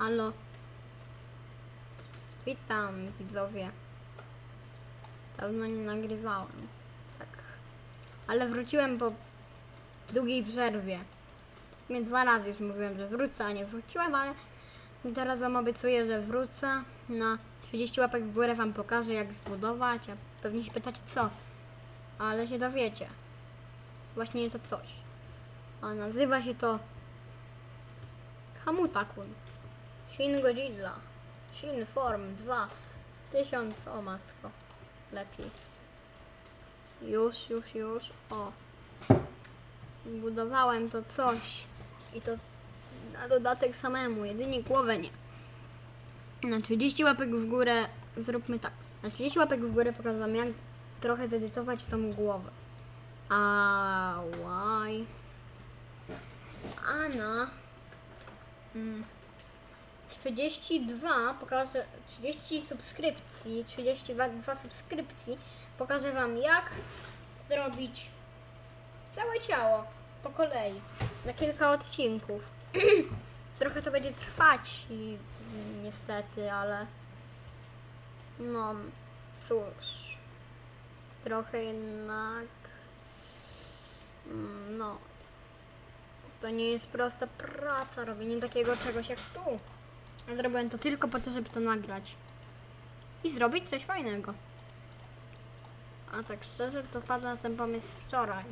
Halo. Witam widzowie. Dawno nie nagrywałem. Tak. Ale wróciłem po długiej przerwie. Sumie dwa razy już mówiłem, że wrócę, a nie wróciłem, ale teraz wam obiecuję, że wrócę. Na 30 łapek w górę wam pokażę jak zbudować, a pewnie się pytacie co. Ale się dowiecie. Właśnie to coś. A nazywa się to Hamutakun. Shin Godzilla. Shin Form 2. 1000. O matko. Lepiej. Już, już, już. O. Budowałem to coś. I to na dodatek samemu. Jedynie głowę nie. Na 30 łapek w górę zróbmy tak. Na 30 łapek w górę pokażę wam jak trochę zedytować tą głowę. A why? A na mm, 32 pokażę 30 subskrypcji, 32 subskrypcji pokażę wam jak zrobić całe ciało po kolei na kilka odcinków. Trochę to będzie trwać i niestety, ale no cóż. Trochę jednak mm, no to nie jest prosta praca robienie takiego czegoś jak tu. Ja zrobiłem to tylko po to, żeby to nagrać. I zrobić coś fajnego. A tak szczerze, to wpadłem na ten pomysł wczoraj.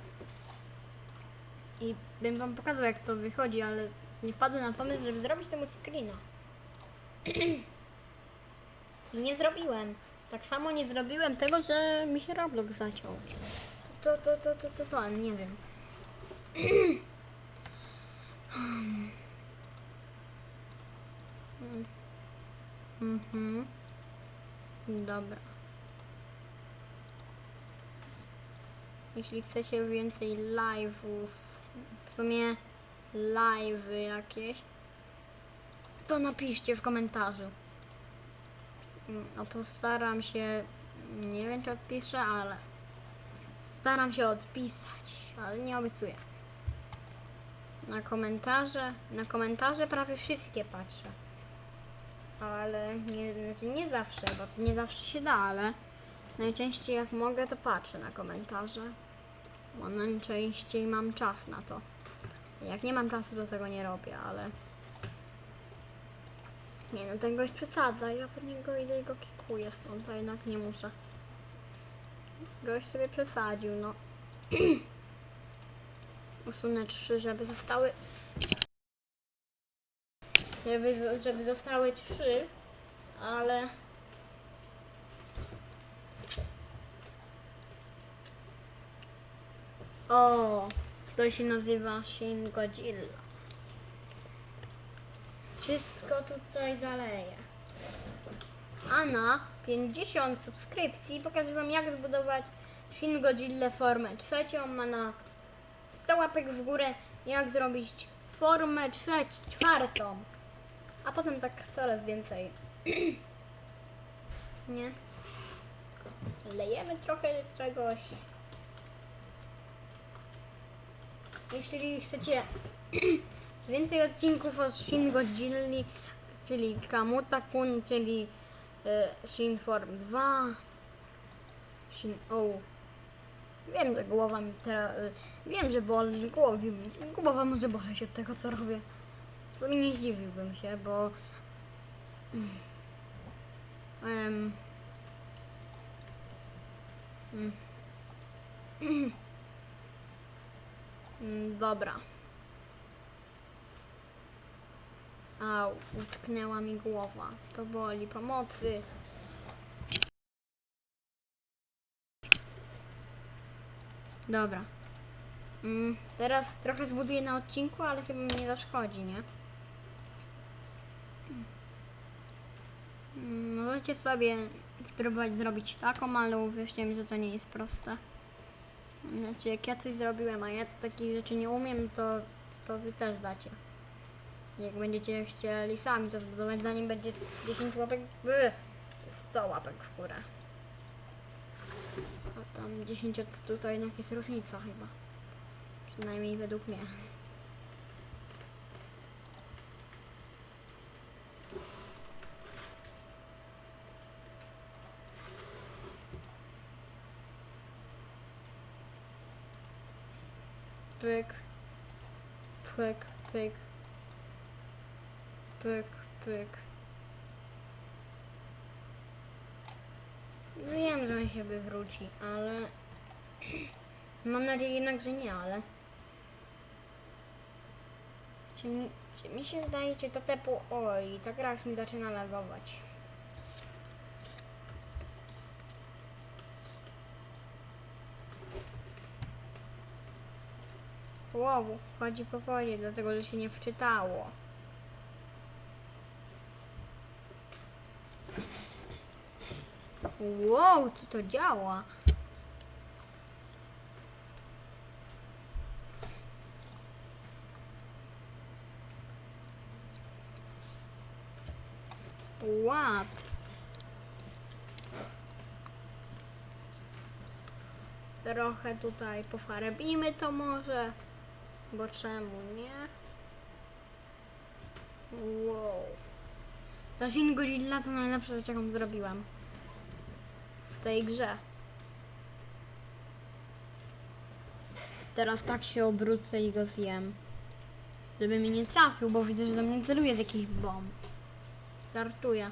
I bym wam pokazał, jak to wychodzi, ale nie wpadłem na pomysł, żeby zrobić temu screena. I nie zrobiłem. Tak samo nie zrobiłem tego, że mi się Roblox zaciął. To, to, to, to, to, to, to nie wiem. Mhm. Dobra. Jeśli chcecie więcej live'ów, w sumie live'y jakieś, to napiszcie w komentarzu. Mm, No to staram się, nie wiem czy odpiszę, ale staram się odpisać, ale nie obiecuję. Na komentarze, na komentarze prawie wszystkie patrzę. Ale nie, znaczy nie zawsze, bo nie zawsze się da, ale najczęściej jak mogę to patrzę na komentarze. Bo najczęściej mam czas na to. Jak nie mam czasu to tego nie robię, ale nie no ten gość przesadza, ja po niego idę i go kikuję stąd, a jednak nie muszę. Gość sobie przesadził, no. Usunę trzy, żeby zostały żeby, żeby zostały trzy, ale o, to się nazywa Shin Godzilla. Wszystko tutaj zaleje. A na 50 subskrypcji pokażę wam jak zbudować Shin Godzilla formę trzecią, a na 100 łapek w górę jak zrobić formę trzecią, czwartą. A potem tak coraz więcej. Nie? Lejemy trochę czegoś. Jeśli chcecie więcej odcinków o Shin Godzilli, czyli Kamuta-kun, czyli y, Shin Form 2, Shin O. Wiem, że głowa mi teraz... Y, wiem, że boli, głowi, głowa może boleć od tego, co robię. Nie zdziwiłbym się, bo... Mm, Dobra. Au, utknęła mi głowa. To boli. Pomocy. Dobra. Mm, teraz trochę zbuduję na odcinku, ale chyba mi nie zaszkodzi, nie? Możecie sobie spróbować zrobić taką, ale uwierzcie mi, że to nie jest proste. Znaczy, jak ja coś zrobiłem, a ja takich rzeczy nie umiem, to, to wy też dacie. Jak będziecie chcieli sami to zbudować, zanim będzie 10 łapek w 100 łapek w górę. A tam 10 od 100 to jednak jest różnica chyba. Przynajmniej według mnie. Pyk, pyk, pyk, pyk, pyk. Wiem, że on się wywróci, ale mam nadzieję jednak, że nie, ale czy mi, czy mi się zdaje, czy to tepło, oj, ta gra już mi zaczyna lagować. Wow, chodzi po wodzie, dlatego że się nie wczytało. Wow, co to działa? What? Trochę tutaj pofarbimy to może, bo czemu nie? Wow. Shin Godzilla to najlepsza rzecz, jaką zrobiłam w tej grze. Teraz tak się obrócę i go zjem. Żeby mnie nie trafił, bo widzę, że do mnie celuje z jakichś bomb. Żartuję.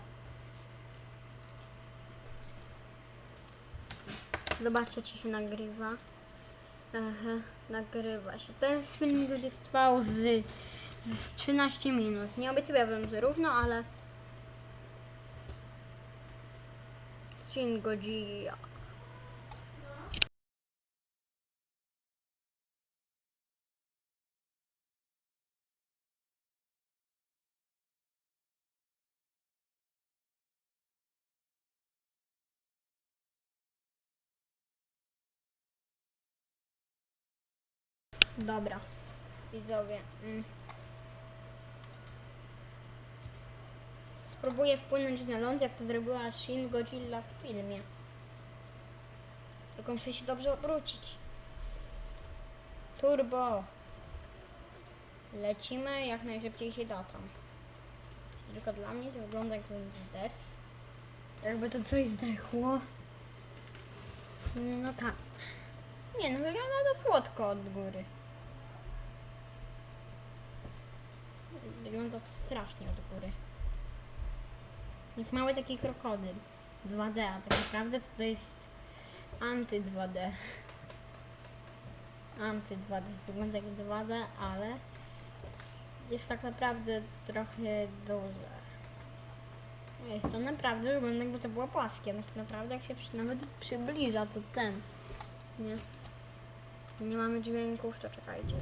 Zobaczcie, czy się nagrywa. Aha, nagrywa się. Ten filmik będzie trwał z, z 13 minut. Nie obiecuję że równo, ale... Shin Godzilla. Dobra, widzowie. Mm. Spróbuję wpłynąć na ląd, jak to zrobiła Shin Godzilla w filmie. Tylko muszę się dobrze obrócić. Turbo. Lecimy jak najszybciej się da tam. Tylko dla mnie to wygląda jakby zdech. Jakby to coś zdechło. No tak. Nie no, wygląda to słodko od góry. Wygląda to strasznie od góry. Jak mały taki krokodyl. 2D, a tak naprawdę to jest anty 2D. Anty 2D. Wygląda jak 2D, ale jest tak naprawdę trochę duże. Jest to naprawdę wygląda jakby to było płaskie. Tak naprawdę jak się przy, nawet przybliża to ten. Nie. Nie mamy dźwięków, to czekajcie.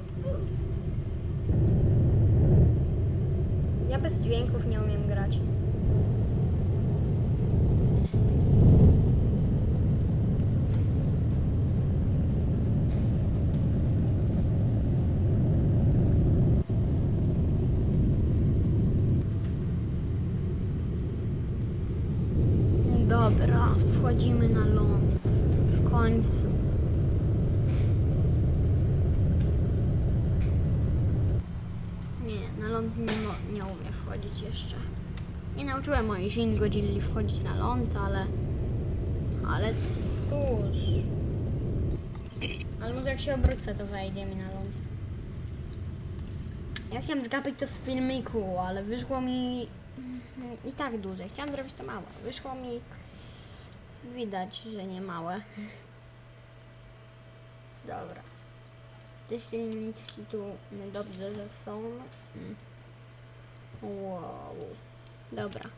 Ja bez dźwięków nie umiem grać. Dobra, wchodzimy na ląd. W końcu. Nie, na ląd nie, mo- nie umiem wchodzić jeszcze. Nie nauczyłem mojej Shin Godzilli wchodzić na ląd, ale... Ale cóż... Ale może jak się obrócę, to wejdzie mi na ląd. Ja chciałam zgapić to z filmiku, ale wyszło mi mm, i tak duże. Chciałam zrobić to małe. Wyszło mi... Widać, że nie małe. Dobra. Te silniki tu dobrze, że są. Wow. Dobra.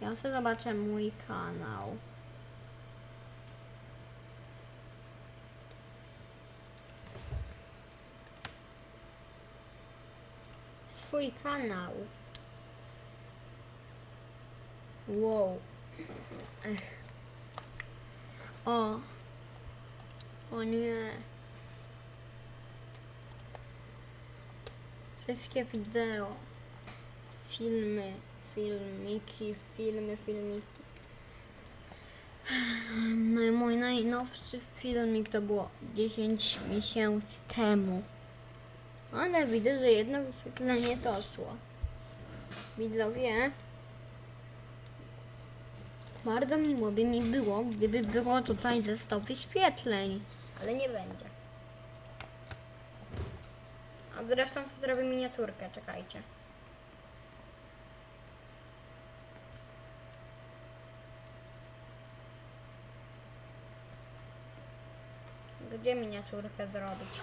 Ja sobie zobaczę mój kanał. Twój kanał. Wow. Ech. O. O nie. Wszystkie wideo, filmy, filmiki, filmy, filmiki. No, Mój najnowszy filmik to było 10 miesięcy temu. Ale widzę, że jedno wyświetlenie doszło. Widzowie, bardzo miło by mi było, gdyby było tutaj ze 100 wyświetleń, ale nie będzie. A zresztą zrobię miniaturkę, czekajcie. Gdzie miniaturkę zrobić?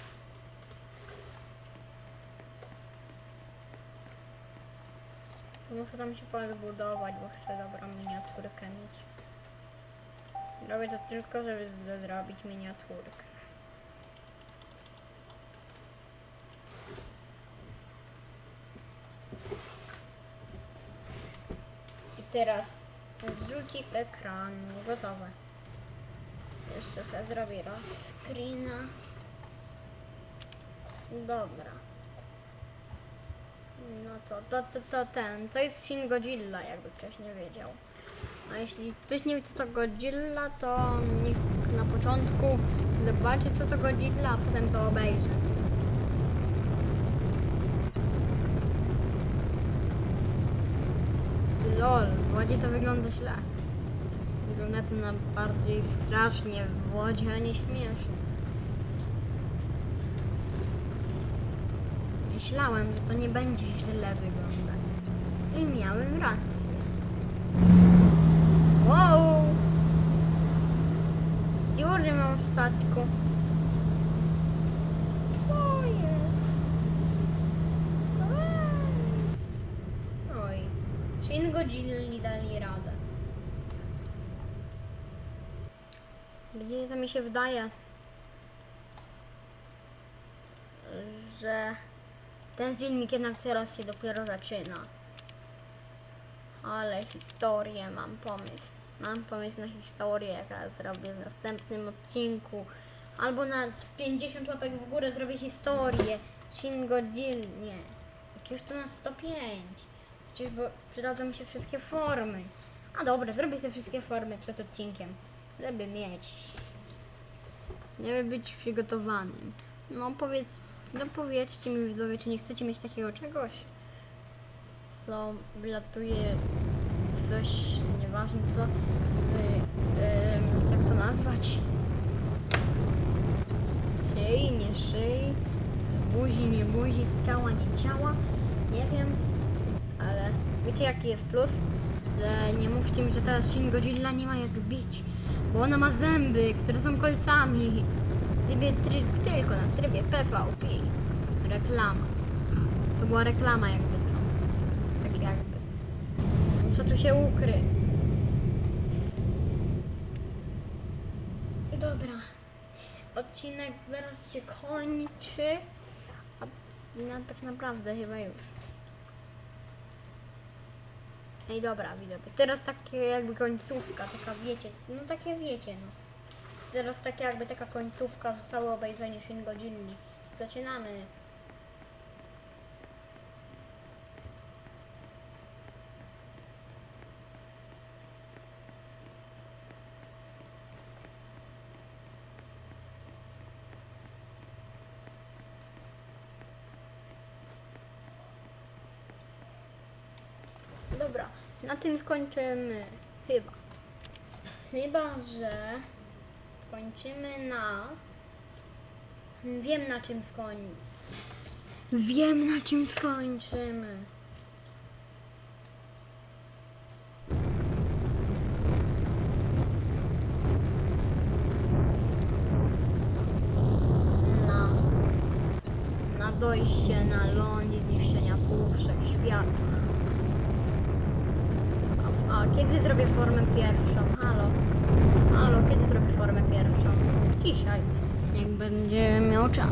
Muszę tam się podbudować, bo chcę dobrą miniaturkę mieć. Robię to tylko, żeby zrobić miniaturkę. I teraz zrzucik ekranu, gotowe. Jeszcze sobie zrobię raz screena. Dobra. No to, to, to, to ten, to jest Shin Godzilla, jakby ktoś nie wiedział. A jeśli ktoś nie wie co to Godzilla, to niech na początku zobaczy co to Godzilla, a potem to obejrzy. Lol, w wodzie to wygląda źle. Wygląda to na bardziej strasznie w wodzie, a nie śmiesznie. Myślałem, że to nie będzie źle wyglądać. I miałem rację. Wow! Dziury mam w statku. Co jest? Oj. Shin Godzilli się wydaje, że ten filmik jednak teraz się dopiero zaczyna. Ale historię mam pomysł. Mam pomysł na historię, jaka zrobię w następnym odcinku. Albo na 50 łapek w górę zrobię historię. Shin Godzilla. Jak już to na 105. Przecież bo przydadzą mi się wszystkie formy. A dobra, zrobię sobie wszystkie formy przed odcinkiem. Żeby mieć. Żeby być przygotowanym. No powiedz, no powiedzcie mi widzowie, czy nie chcecie mieć takiego czegoś? Co wlatuje coś, nieważne co, z, jak to nazwać? Z szyi, nie szyi, z buzi, nie buzi, z ciała, nie ciała, nie wiem, ale wiecie jaki jest plus? Że nie mówcie mi, że ta Shin Godzilla nie ma jak bić, bo ona ma zęby, które są kolcami. W trybie try- tylko na trybie PvP. Reklama. To była reklama jakby co. Tak jakby. Muszę tu się ukryć. Dobra. Odcinek zaraz się kończy. A no, tak naprawdę chyba już. Ej, dobra, widzowie. Teraz takie jakby końcówka, taka wiecie, no takie wiecie, no. Teraz taka jakby taka końcówka, że całe obejrzenie Shin Godzilli. Zaczynamy. Dobra, na tym skończymy. Chyba. Chyba, że skończymy na. Wiem na czym skoń. Wiem na czym skończymy. Na, na dojście na ląd i zniszczenia pół wszechświata. A, kiedy zrobię formę pierwszą? Halo? Halo, kiedy zrobię formę pierwszą? Dzisiaj. Jak będę miał czas.